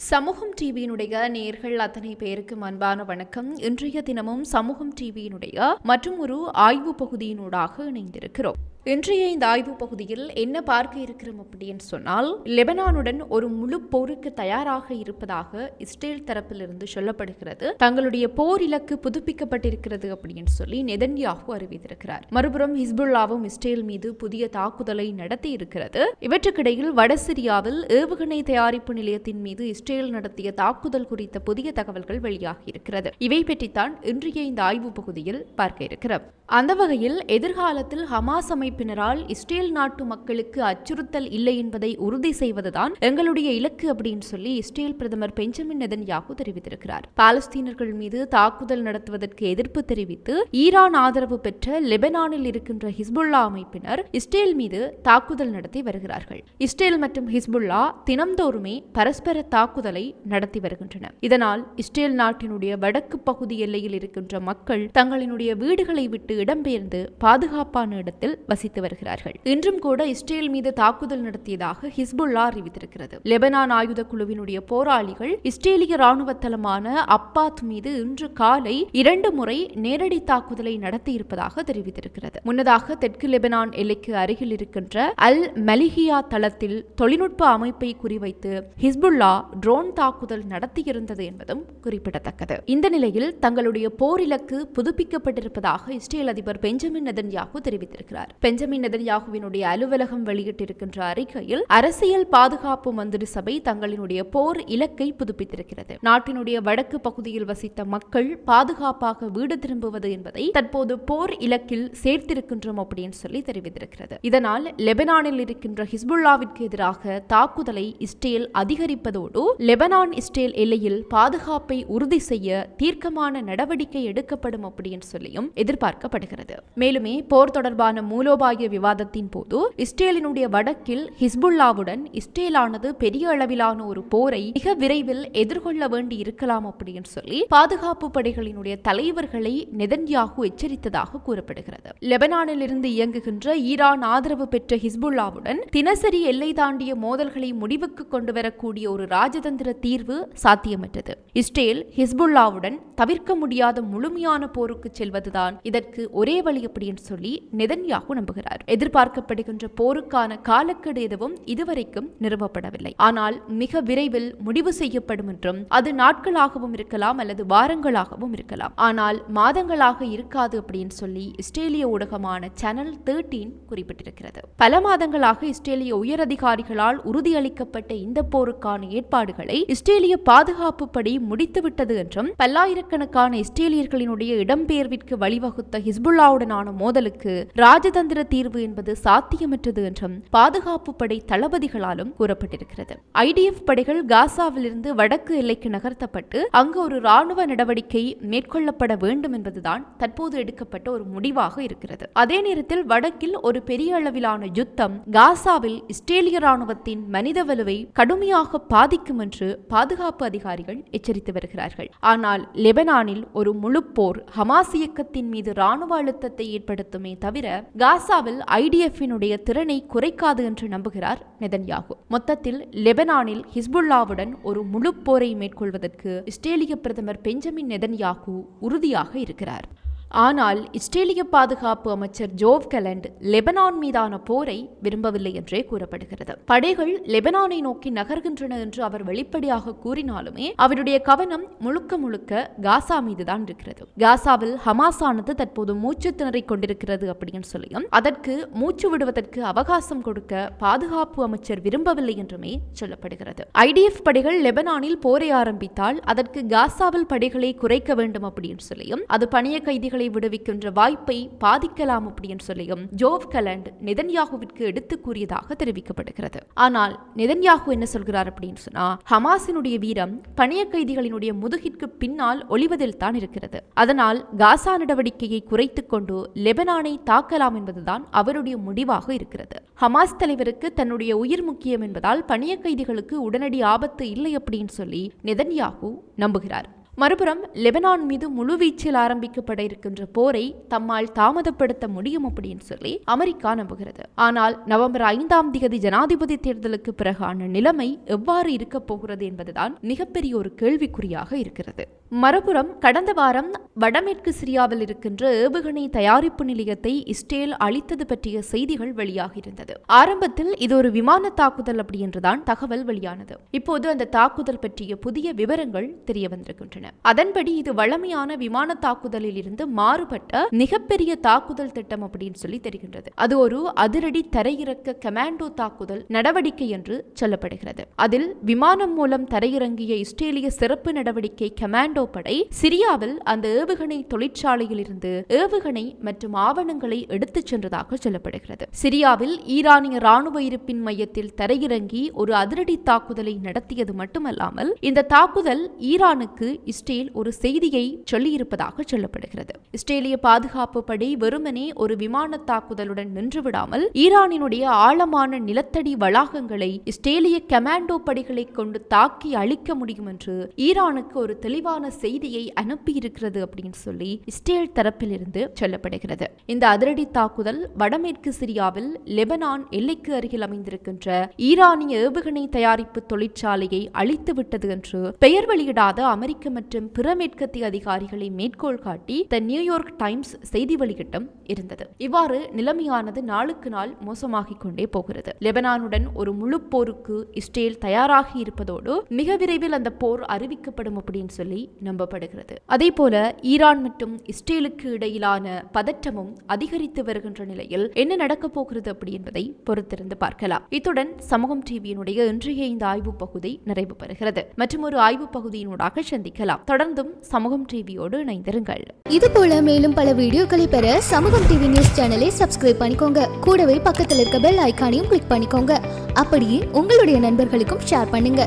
சமூகம் டிவியினுடைய நேர்கள் அத்தனை பேருக்கு அன்பான வணக்கம். இன்றைய தினமும் சமூகம் டிவியினுடைய மற்றும் ஒரு ஆய்வு பகுதியினூடாக இணைந்திருக்கிறோம். இன்றைய இந்த ஆய்வு பகுதியில் என்ன பார்க்க இருக்கிறோம் அப்படின்னு சொன்னால் லெபனானுடன் ஒரு முழு போருக்கு தயாராக இருப்பதாக இஸ்ரேல் தரப்பிலிருந்து சொல்லப்படுகிறது. தங்களுடைய போர் இலக்கு புதுப்பிக்கப்பட்டிருக்கிறது அப்படின்னு சொல்லி நெதன்யாகு அறிவித்திருக்கிறார். மறுபுறம் ஹிஸ்புல்லாவும் இஸ்ரேல் மீது புதிய தாக்குதலை நடத்தி இருக்கிறது இவற்றுக்கிடையில் வடசிரியாவில் ஏவுகணை தயாரிப்பு நிலையத்தின் மீது இஸ்ரேல் நடத்திய தாக்குதல் குறித்த புதிய தகவல்கள் வெளியாகி இருக்கிறது இவை பற்றித்தான் இன்றைய இந்த ஆய்வு பகுதியில் பார்க்க இருக்கிறோம். அந்த வகையில் எதிர்காலத்தில் ஹமாஸ் அமைப்பினரால் இஸ்ரேல் நாட்டு மக்களுக்கு அச்சுறுத்தல் இல்லை என்பதை உறுதி செய்வதுதான் எங்களுடைய இலக்கு அப்படின்னு சொல்லி இஸ்ரேல் பிரதமர் பெஞ்சமின் நெதன்யாகு தெரிவித்திருக்கிறார். பாலஸ்தீனர்கள் மீது தாக்குதல் நடத்துவதற்கு எதிர்ப்பு தெரிவித்து ஈரான் ஆதரவு பெற்ற லெபனானில் இருக்கின்ற ஹிஸ்புல்லா அமைப்பினர் இஸ்ரேல் மீது தாக்குதல் நடத்தி வருகிறார்கள். இஸ்ரேல் மற்றும் ஹிஸ்புல்லா தினம்தோறுமே பரஸ்பர தாக்குதலை நடத்தி வருகின்றன. இதனால் இஸ்ரேல் நாட்டினுடைய வடக்கு பகுதி எல்லையில் இருக்கின்ற மக்கள் தங்களினுடைய வீடுகளை விட்டு இடம்பெயர்ந்து பாதுகாப்பான இடத்தில் விமர்சித்து வருகிறார்கள். இன்றும் கூட இஸ்ரேல் மீது தாக்குதல் நடத்தியதாக ஹிஸ்புல்லா அறிவித்திருக்கிறது. லெபனான் ஆயுத குழுவினுடைய போராளிகள் இஸ்ரேலிய ராணுவ தளமான அப்பாத் மீது இன்று காலை இரண்டு முறை நேரடி தாக்குதலை நடத்தியிருப்பதாக தெரிவித்திருக்கிறது. முன்னதாக தெற்கு லெபனான் எல்லைக்கு அருகில் இருக்கின்ற அல் மலிகியா தளத்தில் தொழில்நுட்ப அமைப்பை குறிவைத்து ஹிஸ்புல்லா ட்ரோன் தாக்குதல் நடத்தியிருந்தது என்பதும் குறிப்பிடத்தக்கது. இந்த நிலையில் தங்களுடைய போர் இலக்கு புதுப்பிக்கப்பட்டிருப்பதாக இஸ்ரேல் அதிபர் பெஞ்சமின் நெதன்யாகு தெரிவித்திருக்கிறார். பெஞ்சமின் நெதன்யாகுவினுடைய அலுவலகம் வெளியிட்டிருக்கின்ற அறிக்கையில் அரசியல் பாதுகாப்பு மந்திரி சபை தங்களினுடைய போர் இலக்கை புதுப்பித்திருக்கிறது. நாட்டினுடைய வடக்கு பகுதியில் வசித்த மக்கள் பாதுகாப்பாக வீடு திரும்புவது என்பதை தற்போது போர் இலக்கில் சேர்த்திருக்கின்றோம் அப்படின்னு சொல்லி தெரிவித்திருக்கிறது. இதனால் லெபனானில் இருக்கின்ற ஹிஸ்புல்லாவிற்கு எதிராக தாக்குதலை இஸ்ரேல் அதிகரிப்பதோடு லெபனான் இஸ்ரேல் எல்லையில் பாதுகாப்பை உறுதி செய்ய தீர்க்கமான நடவடிக்கை எடுக்கப்படும் அப்படின்னு சொல்லியும் எதிர்பார்க்கப்படுகிறது. மேலுமே போர் தொடர்பான மூலோ மூலோபாய விவாதத்தின் போது இஸ்ரேலினுடைய வடக்கில் ஹிஸ்புல்லாவுடன் இஸ்ரேலானது பெரிய அளவிலான ஒரு போரை மிக விரைவில் எதிர்கொள்ள வேண்டி இருக்கலாம் அப்படின்னு சொல்லி பாதுகாப்பு படைகளினுடைய தலைவர்களை நெதன்யாகு எச்சரித்ததாக கூறப்படுகிறது. லெபனானில் இருந்து இயங்குகின்ற ஈரான் ஆதரவு பெற்ற ஹிஸ்புல்லாவுடன் தினசரி எல்லை தாண்டிய மோதல்களை முடிவுக்கு கொண்டு வரக்கூடிய ஒரு ராஜதந்திர தீர்வு சாத்தியமற்றது. இஸ்ரேல் ஹிஸ்புல்லாவுடன் தவிர்க்க முடியாத முழுமையான போருக்கு செல்வதுதான் இதற்கு ஒரே வழி அப்படின்னு சொல்லி நெதன்யாகு நம்புகிறார். எதிர்பார்க்கப்படுகின்ற போருக்கான காலக்கெடு எதுவும் இதுவரைக்கும் நிறுவப்படவில்லை. ஆனால் மிக விரைவில் முடிவு செய்யப்படும் என்றும் அது நாட்களாகவும் இருக்கலாம் அல்லது வாரங்களாகவும் இருக்கலாம். ஆனால் மாதங்களாக இருக்காது அப்படின்னு சொல்லி இஸ்ரேலிய ஊடகமான சேனல் தேர்ட்டீன் குறிப்பிட்டிருக்கிறது. பல மாதங்களாக இஸ்ரேலிய உயரதிகாரிகளால் உறுதியளிக்கப்பட்ட இந்த போருக்கான ஏற்பாடுகளை இஸ்ரேலிய பாதுகாப்பு படி முடித்துவிட்டது என்றும் பல்லாயிரக்கணக்கான இஸ்ரேலியர்களினுடைய இடம்பெயர்விற்கு வழிவகுத்த ஹிஸ்புல்லாவுடனான மோதலுக்கு ராஜதந்திர தீர்வு என்பது சாத்தியமற்றது என்றும் பாதுகாப்பு படை தளபதிகளாலும் கூறப்பட்டிருக்கிறது. ஐடிஎஃப் படைகள் காசாவிலிருந்து வடக்கு எல்லைக்கு நகர்த்தப்பட்டு அங்கு ஒரு ராணுவ நடவடிக்கை மேற்கொள்ளப்பட வேண்டும் என்பதுதான் தற்போது எடுக்கப்பட்ட ஒரு முடிவாக இருக்கிறது. அதே நேரத்தில் வடக்கில் ஒரு பெரிய அளவிலான யுத்தம் காசாவில் இஸ்ரேலிய ராணுவத்தின் மனித வலுவை கடுமையாக பாதிக்கும் என்று பாதுகாப்பு அதிகாரிகள் எச்சரித்து வருகிறார்கள். ஆனால் லெபனானில் ஒரு முழு போர் ஹமாஸ் இயக்கத்தின் மீது ராணுவ அழுத்தத்தை ஏற்படுத்துமே தவிர காசா காசாவில் ஐடிஎஃபினுடைய திறனை குறைக்காது என்று நம்புகிறார் நெதன்யாகு. மொத்தத்தில் லெபனானில் ஹிஸ்புல்லாவுடன் ஒரு முழு போரை மேற்கொள்வதற்கு இஸ்ரேலிய பிரதமர் பெஞ்சமின் நெதன்யாகு உறுதியாக இருக்கிறார். ஆனால் இஸ்ரேலிய பாதுகாப்பு அமைச்சர் ஜோவ் கலண்ட் லெபனான் மீதான போரை விரும்பவில்லை என்றே கூறப்படுகிறது. படைகள் லெபனானை நோக்கி நகர்கின்றன என்று அவர் வெளிப்படையாக கூறினாலுமே அவருடைய கவனம் முழுக்க முழுக்க காசா மீதுதான் இருக்கிறது. காசாவில் ஹமாஸானது தற்போது மூச்சு திணறிக் கொண்டிருக்கிறது அப்படின்னு சொல்லியும் அதற்கு மூச்சு விடுவதற்கு அவகாசம் கொடுக்க பாதுகாப்பு அமைச்சர் விரும்பவில்லை என்றுமே சொல்லப்படுகிறது. ஐடிஎஃப் படைகள் லெபனானில் போரை ஆரம்பித்தால் அதற்கு காசாவில் படைகளை குறைக்க வேண்டும் அப்படின்னு சொல்லியும் அது பணிய கைதிகள் கைதிகளை விடுவிக்கின்ற வாய்ப்பை பாதிக்கலாம் அப்படின்னு சொல்லியும் ஜோவ் கலண்ட் நெதன்யாகுவிற்கு எடுத்து கூறியதாக தெரிவிக்கப்படுகிறது. ஆனால் நெதன்யாகு என்ன சொல்கிறார் அப்படின்னு சொன்னா ஹமாஸினுடைய வீரம் பணிய கைதிகளினுடைய முதுகிற்கு பின்னால் ஒளிவதில் தான் இருக்கிறது. அதனால் காசா நடவடிக்கையை குறைத்துக் கொண்டு லெபனானை தாக்கலாம் என்பதுதான் அவருடைய முடிவாக இருக்கிறது. ஹமாஸ் தலைவருக்கு தன்னுடைய உயிர் முக்கியம் என்பதால் பணிய கைதிகளுக்கு உடனடி ஆபத்து இல்லை அப்படின்னு சொல்லி நெதன்யாகு நம்புகிறார். மறுபுறம் லெபனான் மீது முழுவீச்சில் ஆரம்பிக்கப்பட இருக்கின்ற போரை தம்மால் தாமதப்படுத்த முடியும் அப்படின்னு சொல்லி அமெரிக்கா நம்புகிறது. ஆனால் நவம்பர் ஐந்தாம் தேதி ஜனாதிபதி தேர்தலுக்கு பிறகான நிலைமை எவ்வாறு இருக்கப் போகிறது என்பதுதான் மிகப்பெரிய ஒரு கேள்விக்குறியாக இருக்கிறது. மறுபுறம் கடந்த வாரம் வடமேற்கு சிரியாவில் இருக்கின்ற ஏவுகணை தயாரிப்பு நிலையத்தை இஸ்ரேல் அளித்தது பற்றிய செய்திகள் வெளியாகியிருந்தது. ஆரம்பத்தில் இது ஒரு விமான தாக்குதல் அப்படி என்றுதான் தகவல் வெளியானது. இப்போது அந்த தாக்குதல் பற்றிய புதிய விவரங்கள் தெரிய வந்திருக்கின்றன. அதன்படி இது வழமையான விமான தாக்குதலில் இருந்து மாறுபட்ட மிகப்பெரிய தாக்குதல் திட்டம் அப்படின்னு சொல்லி தெரிகின்றது. அது ஒரு அதிரடி தரையிறக்க கமாண்டோ தாக்குதல் நடவடிக்கை என்று சொல்லப்படுகிறது. அதில் விமானம் மூலம் தரையிறங்கிய இஸ்ரேலிய சிறப்பு நடவடிக்கை கமாண்டோ கமாண்டோ படை சிரியாவில் அந்த ஏவுகணை தொழிற்சாலையில் இருந்து ஏவுகணை மற்றும் ஆவணங்களை எடுத்துச் சென்றதாக சொல்லப்படுகிறது. சிரியாவில் ஈரானிய ராணுவ இருப்பின் மையத்தில் தரையிறங்கி ஒரு அதிரடி தாக்குதலை நடத்தியது மட்டுமல்லாமல் இந்த தாக்குதல் ஈரானுக்கு இஸ்ரேல் ஒரு செய்தியை சொல்லியிருப்பதாக சொல்லப்படுகிறது. இஸ்ரேலிய பாதுகாப்பு படை வெறுமனே ஒரு விமான தாக்குதலுடன் நின்றுவிடாமல் ஈரானினுடைய ஆழமான நிலத்தடி வளாகங்களை இஸ்ரேலிய கமாண்டோ படைகளை கொண்டு தாக்கி அழிக்க முடியும் என்று ஈரானுக்கு ஒரு தெளிவான செய்தியை அனுப்பியிருக்கிறது அப்படின்னு சொல்லி இஸ்ரேல் தரப்பிலிருந்து சொல்லப்படுகிறது. இந்த அதிரடி தாக்குதல் வடமேற்கு சிரியாவில் லெபனான் எல்லைக்கு அருகில் அமைந்திருக்கின்ற ஈரானிய ஏவுகணை தயாரிப்பு தொழிற்சாலையை அழித்துவிட்டது என்று பெயர் வெளியிடாத அமெரிக்க மற்றும் பிற மேற்கத்திய அதிகாரிகளை மேற்கோள் காட்டி த நியூயார்க் டைம்ஸ் செய்தி வெளியிட்டம் இருந்தது. இவ்வாறு நிலைமையானது நாளுக்கு நாள் மோசமாகிக் கொண்டே போகிறது. லெபனானுடன் ஒரு முழு போருக்கு இஸ்ரேல் தயாராகி இருப்பதோடு மிக விரைவில் அந்த போர் அறிவிக்கப்படும் அப்படின்னு சொல்லி நம்பப்படுகிறது. அதே போல ஈரான் மற்றும் இஸ்ரேலுக்கு இடையிலான பதற்றமும் அதிகரித்து வருகின்ற நிலையில் என்ன நடக்கப் போகிறது அப்படி என்பதை பொறுத்திருந்து பார்க்கலாம். இத்துடன் சமூகம் டிவியினுடைய இன்றைய இந்த ஆய்வு பகுதி நிறைவு பெறுகிறது. மற்றும் ஒரு ஆய்வு பகுதியினூடாக சந்திக்கலாம். தொடர்ந்தும் சமூகம் டிவியோடு இணைந்திருங்கள். இது போல மேலும் பல வீடியோக்களை பெற சமூகம் டிவி நியூஸ் சேனலை சப்ஸ்கிரைப் பண்ணிக்கோங்க. கூடவே பக்கத்தில் இருக்க பெல் ஐக்கானையும் கிளிக் பண்ணிக்கோங்க. அப்படியே உங்களுடைய நண்பர்களுக்கும் ஷேர் பண்ணுங்க.